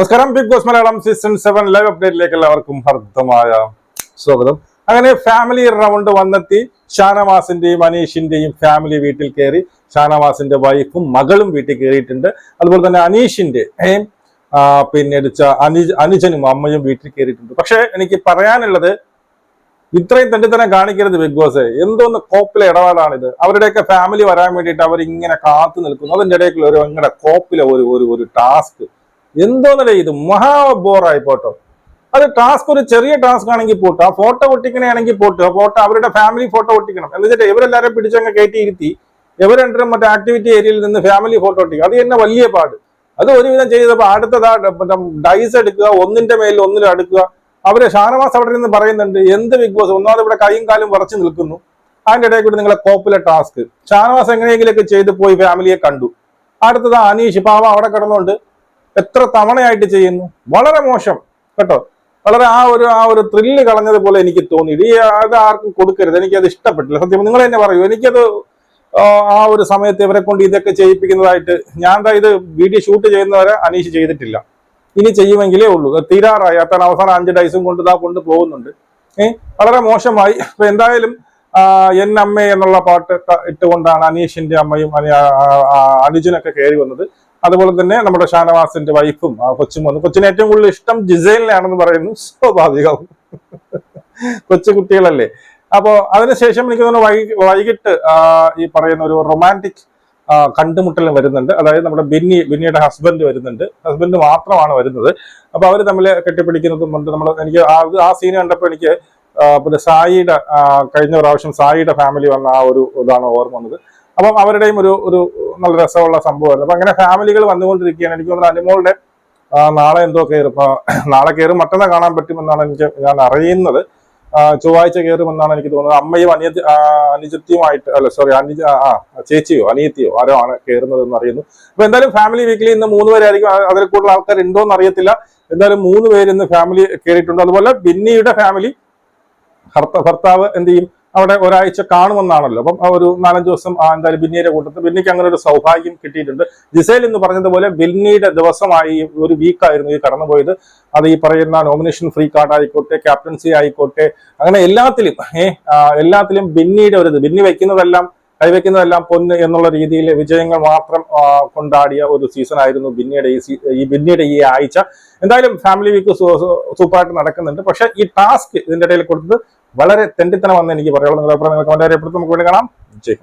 നമസ്കാരം Big Boss Malayalam season seven live അപ്ഡേറ്റിലേക്ക് എല്ലാവർക്കും ഹർദ്ദമായ സ്വാഗതം. അങ്ങനെ ഫാമിലി റൗണ്ട് വന്നെത്തി. ഷാനവാസിന്റെയും അനീഷിന്റെയും ഫാമിലി വീട്ടിൽ കയറി. ഷാനവാസിന്റെ വൈഫും മകളും വീട്ടിൽ കയറിയിട്ടുണ്ട്. അതുപോലെ തന്നെ അനീഷിന്റെ പിന്നെ അടിച്ച അനുജ അനുജനും അമ്മയും വീട്ടിൽ കയറിയിട്ടുണ്ട്. പക്ഷെ എനിക്ക് പറയാനുള്ളത് ഇത്രയും തന്നെ കാണിക്കരുത് ബിഗ് ബോസ് എന്തോന്ന് കോപ്പിലെ ഇടപാടാണിത്. അവരുടെയൊക്കെ ഫാമിലി വരാൻ വേണ്ടിയിട്ട് അവർ ഇങ്ങനെ കാത്തു നിൽക്കുന്നു. അതിന്റെ ഇടയ്ക്കുള്ള ഒരു ഇങ്ങനെ കോപ്പിലെ ഒരു ഒരു ടാസ്ക് എന്തോന്നല്ലേ ഇത്? മഹാ ബോറായി പോട്ടോ. അത് ടാസ്ക് ഒരു ചെറിയ ടാസ്ക് ആണെങ്കിൽ പോട്ട്. ആ ഫോട്ടോ ഒട്ടിക്കണയാണെങ്കിൽ പോട്ട്. ഫോട്ടോ അവരുടെ ഫാമിലി ഫോട്ടോ ഒട്ടിക്കണം. എന്ന് വെച്ചിട്ട് ഇവരെല്ലാവരും പിടിച്ചങ്ങ് കയറ്റി ഇരുത്തി ഇവർ മറ്റേ ആക്ടിവിറ്റി ഏരിയയിൽ നിന്ന് ഫാമിലി ഫോട്ടോ ഒട്ടിക്കുക അത് തന്നെ വലിയ പാട്. അത് ഒരുവിധം ചെയ്തപ്പോൾ അടുത്തതാ ഡൈസ് എടുക്കുക ഒന്നിന്റെ മേലിൽ ഒന്നിലും അടുക്കുക. അവരെ ഷാനവാസ് അവിടെ നിന്ന് പറയുന്നുണ്ട് എന്ത് ബിഗ് ബോസ് ഒന്നാമത് ഇവിടെ കൈയും കാലും വറച്ചു നിൽക്കുന്നു. അതിന്റെ ഇടയിൽ കൂടി നിങ്ങളെ കോപ്പിലെ ടാസ്ക് ഷാനവാസ് എങ്ങനെയെങ്കിലൊക്കെ ചെയ്ത് പോയി ഫാമിലിയെ കണ്ടു. അടുത്തത് അനീഷ്. പാവ അവിടെ കിടന്നുകൊണ്ട് എത്ര തവണയായിട്ട് ചെയ്യുന്നു? വളരെ മോശം. കേട്ടോ? വളരെ ആ ഒരു ആ ഒരു ത്രില്ല് കളഞ്ഞതുപോലെ എനിക്ക് തോന്നി. ഈ അത് ആർക്കും കൊടുക്കരുത്. എനിക്കത് ഇഷ്ടപ്പെട്ടില്ല. സത്യം നിങ്ങൾ തന്നെ പറയൂ. എനിക്കത് ആ, ഒരു സമയത്ത് ഇവരെ കൊണ്ട് ഇതൊക്കെ ചെയ്യിപ്പിക്കുന്നതായിട്ട് ഞാൻ ഇത് വീഡിയോ ഷൂട്ട് ചെയ്യുന്നവരെ അനീഷ് ചെയ്തിട്ടില്ല. ഇനി ചെയ്യുമെങ്കിലേ ഉള്ളൂ. തീരാറായി. അത്ര അവസാനം അഞ്ച് ഡൈസും കൊണ്ട് ഇതാ കൊണ്ട് പോകുന്നുണ്ട്. ഏഹ് വളരെ മോശമായി. അപ്പൊ എന്തായാലും എൻ അമ്മ എന്നുള്ള പാട്ട് ഇട്ടുകൊണ്ടാണ് അനീഷിന്റെ അമ്മയും അനുജനൊക്കെ കയറി വന്നത്. അതുപോലെ തന്നെ നമ്മുടെ ഷാനവാസിന്റെ വൈഫും ആ കൊച്ചും വന്നു. കൊച്ചിന് ഏറ്റവും കൂടുതൽ ഇഷ്ടം ജിസൈലിനാണെന്ന് പറയുന്നു. സ്വാഭാവികവും കൊച്ചു കുട്ടികളല്ലേ. അപ്പോ അതിനുശേഷം എനിക്ക് തോന്നുന്നു വൈ വൈകിട്ട് ഈ പറയുന്ന ഒരു റൊമാന്റിക് കണ്ടുമുട്ടലും വരുന്നുണ്ട്. അതായത് നമ്മുടെ ബിന്നി ബിന്നിയുടെ ഹസ്ബൻഡ് വരുന്നുണ്ട്. ഹസ്ബൻഡ് മാത്രമാണ് വരുന്നത്. അപ്പൊ അവർ തമ്മിൽ കെട്ടിപ്പിടിക്കുന്നതും ഉണ്ട്. നമ്മൾ എനിക്ക് ആ ആ സീൻ കണ്ടപ്പോൾ എനിക്ക് പിന്നെ സായിയുടെ കഴിഞ്ഞ പ്രാവശ്യം സായിയുടെ ഫാമിലി വന്ന ആ ഒരു ഇതാണ് ഓർമ്മ വന്നത്. അപ്പം അവരുടെയും ഒരു ഒരു നല്ല രസമുള്ള സംഭവമായിരുന്നു അപ്പൊ അങ്ങനെ ഫാമിലികൾ വന്നുകൊണ്ടിരിക്കുകയാണ്. എനിക്ക് തോന്നുന്നു അനുമോളുടെ നാളെ എന്തോ കയറും. നാളെ കയറും. മറ്റന്നാ കാണാൻ പറ്റുമെന്നാണ് എനിക്ക് ഞാൻ അറിയുന്നത്. ചൊവ്വാഴ്ച കയറുമെന്നാണ് എനിക്ക് തോന്നുന്നത്. അമ്മയും അനിയ അനുജത്തിയുമായിട്ട് അല്ല സോറി അനുജ ആ ചേച്ചിയോ അനിയത്തിയോ ആരോ ആണ് കയറുന്നത് എന്ന് അറിയുന്നു. അപ്പൊ എന്തായാലും ഫാമിലി വീക്കിലി ഇന്ന് മൂന്ന് പേരായിരിക്കും. അതിൽ കൂടുതൽ ആൾക്കാർ ഉണ്ടോ എന്ന് അറിയത്തില്ല. എന്തായാലും മൂന്ന് പേര് ഇന്ന് ഫാമിലി കയറിയിട്ടുണ്ട്. അതുപോലെ ബിന്നിയുടെ ഫാമിലി ഭർത്ത- ഭർത്താവ് എന്ത് ചെയ്യും? അവിടെ ഒരാഴ്ച കാണുമെന്നാണല്ലോ. അപ്പം ഒരു നാലഞ്ച് ദിവസം എന്തായാലും ബിന്നിയുടെ കൂട്ടത്തിൽ ബിന്നിക്ക് അങ്ങനെ ഒരു സൗഭാഗ്യം കിട്ടിയിട്ടുണ്ട്. ജിസേൽ എന്ന് പറഞ്ഞതുപോലെ ബിന്നിയുടെ ദിവസമായി ഒരു വീക്കായിരുന്നു ഈ കടന്നുപോയത്. അത് ഈ പറയുന്ന നോമിനേഷൻ ഫ്രീ കാർഡ് ആയിക്കോട്ടെ ക്യാപ്റ്റൻസി ആയിക്കോട്ടെ അങ്ങനെ എല്ലാത്തിലും ഏഹ് എല്ലാത്തിലും ബിന്നിയുടെ ഒരു ഇത്. ബിന്നി വയ്ക്കുന്നതെല്ലാം കൈവയ്ക്കുന്നതെല്ലാം പൊന്ന് എന്നുള്ള രീതിയിൽ വിജയങ്ങൾ മാത്രം കൊണ്ടാടിയ ഒരു സീസൺ ആയിരുന്നു ബിന്നിയുടെ ഈ ഈ ബിന്നിയുടെ ഈ ആഴ്ച. എന്തായാലും ഫാമിലി വീക്ക് സൂപ്പറായിട്ട് നടക്കുന്നുണ്ട്. പക്ഷെ ഈ ടാസ്ക് ഇതിന്റെ ഇടയിൽ കൊടുത്തത് വളരെ തെണ്ടിത്തനമെന്ന് എനിക്ക് പറയാനുള്ളത്. നിങ്ങളുടെ അഭിപ്രായം നിങ്ങൾ കമന്റ് അറിയപ്പെടുത്തും നമുക്ക് വേണ്ടി കാണാം. ജയ്.